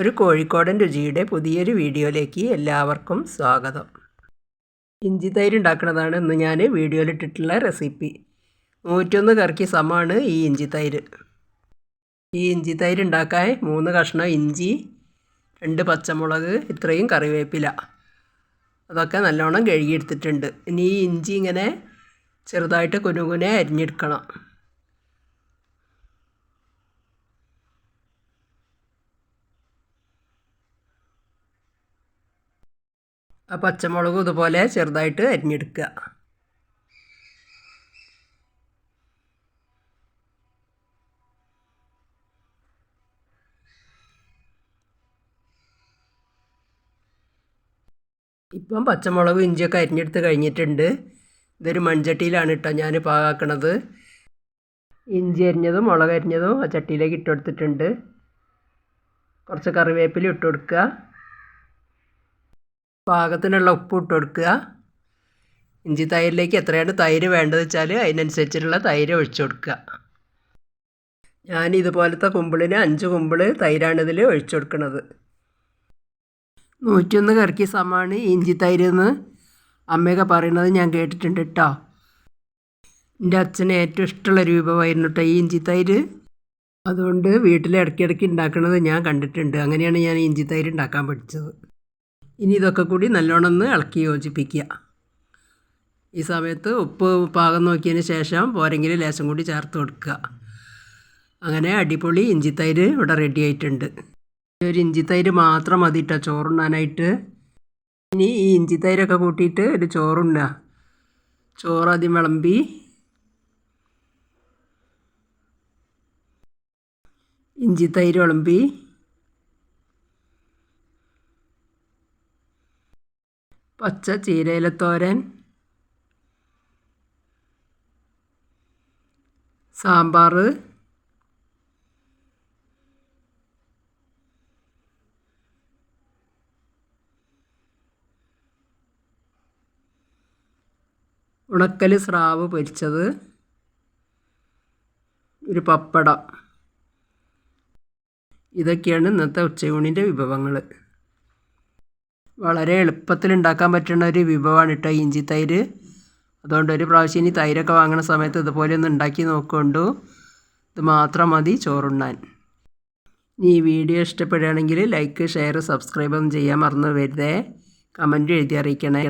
ഒരു കോഴിക്കോടൻ രുചിയുടെ പുതിയൊരു വീഡിയോയിലേക്ക് എല്ലാവർക്കും സ്വാഗതം. ഇഞ്ചി തൈര് ഉണ്ടാക്കുന്നതാണ് ഇന്ന് ഞാൻ വീഡിയോയിലിട്ടിട്ടുള്ള റെസിപ്പി. നൂറ്റൊന്ന് കറക്കി സമമാണ് ഈ ഇഞ്ചി തൈര്. ഈ ഇഞ്ചി തൈര് ഉണ്ടാക്കാൻ മൂന്ന് കഷ്ണം ഇഞ്ചി രണ്ട് പച്ചമുളക് ഇത്രയും കറിവേപ്പില. അതൊക്കെ നല്ലോണം കഴുകിയെടുത്തിട്ടുണ്ട്. ഇനി ഈ ഇഞ്ചി ഇങ്ങനെ ചെറുതായിട്ട് കുനുകുനെ അരിഞ്ഞെടുക്കണം. പച്ചമുളകും ഇതുപോലെ ചെറുതായിട്ട് അരിഞ്ഞെടുക്കുക. ഇപ്പം പച്ചമുളകും ഇഞ്ചിയൊക്കെ അരിഞ്ഞെടുത്ത് കഴിഞ്ഞിട്ടുണ്ട്. ഇതൊരു മൺചട്ടിയിലാണ് കേട്ടോ ഞാൻ പാകാക്കണത് ഇഞ്ചി അരിഞ്ഞതും മുളക് അരിഞ്ഞതും ആ ചട്ടിയിലേക്ക് ഇട്ട് കൊടുത്തിട്ടുണ്ട്. കുറച്ച് കറിവേപ്പില ഇട്ട് കൊടുക്കുക. പാകത്തിനുള്ള ഉപ്പ് ഇട്ട് കൊടുക്കുക. ഇഞ്ചി തൈരിലേക്ക് എത്രയാണ് തൈര് വേണ്ടത് വെച്ചാൽ അതിനനുസരിച്ചിട്ടുള്ള തൈര് ഒഴിച്ചു കൊടുക്കുക. ഞാൻ ഇതുപോലത്തെ കുമ്പിളിന് അഞ്ച് കുമ്പിൾ തൈരാണ് ഇതിൽ ഒഴിച്ചു കൊടുക്കുന്നത് നൂറ്റൊന്ന് കറക്കി സമമാണ് ഇഞ്ചി തൈര് എന്ന് അമ്മയൊക്കെ പറയുന്നത് ഞാൻ കേട്ടിട്ടുണ്ട് കേട്ടോ എന്റെ അച്ഛന് ഏറ്റവും ഇഷ്ടമുള്ള രൂപമായിരുന്നു കേട്ടോ ഈ ഇഞ്ചി തൈര്. അതുകൊണ്ട് വീട്ടിൽ ഇടയ്ക്കിടയ്ക്ക് ഉണ്ടാക്കുന്നത് ഞാൻ കണ്ടിട്ടുണ്ട്. അങ്ങനെയാണ് ഞാൻ ഇഞ്ചി തൈര് ഉണ്ടാക്കാൻ പഠിച്ചത്. ഇനി ഇതൊക്കെ കൂടി നല്ലോണം ഒന്ന് ഇളക്കി യോജിപ്പിക്കുക. ഈ സമയത്ത് ഉപ്പ് പാകം നോക്കിയതിന് ശേഷം പോരെങ്കിൽ ലേശം കൂടി ചേർത്ത് കൊടുക്കുക. അങ്ങനെ അടിപൊളി ഇഞ്ചിത്തൈര് ഇവിടെ റെഡി ആയിട്ടുണ്ട്. ഒരു ഇഞ്ചിത്തൈര് മാത്രം മതി കേട്ടോ ചോറുണ്ണാനായിട്ട്. ഇനി ഈ ഇഞ്ചിത്തൈരൊക്കെ കൂട്ടിയിട്ട് ഒരു ചോറുണ്ണുക. ചോറ് ആദ്യം വിളമ്പി. ഇഞ്ചിത്തൈര് വിളമ്പി. പച്ച ചീരയിലത്തോരൻ സാമ്പാർ ഉണക്കൽ സ്രാവ് പൊരിച്ചത് ഒരു പപ്പടം. ഇതൊക്കെയാണ് ഇന്നത്തെ ഉച്ചയൂണിന്റെ വിഭവങ്ങൾ വളരെ എളുപ്പത്തിൽ ഉണ്ടാക്കാൻ പറ്റുന്ന ഒരു വിഭവമാണ് കേട്ടോ ഇഞ്ചി തൈര്. അതുകൊണ്ട് ഒരു പ്രാവശ്യം ഇനി തൈരൊക്കെ വാങ്ങുന്ന സമയത്ത് ഇതുപോലെ ഒന്ന് ഉണ്ടാക്കി നോക്കൊണ്ടു. ഇത് മാത്രം മതി ചോറുണ്ണാൻ. ഈ വീഡിയോ ഇഷ്ടപ്പെടുകയാണെങ്കിൽ ലൈക്ക് ഷെയർ സബ്സ്ക്രൈബ് ഒന്നും ചെയ്യാൻ മറന്നു വരുതേ കമന്റ് എഴുതി അറിയിക്കണേ.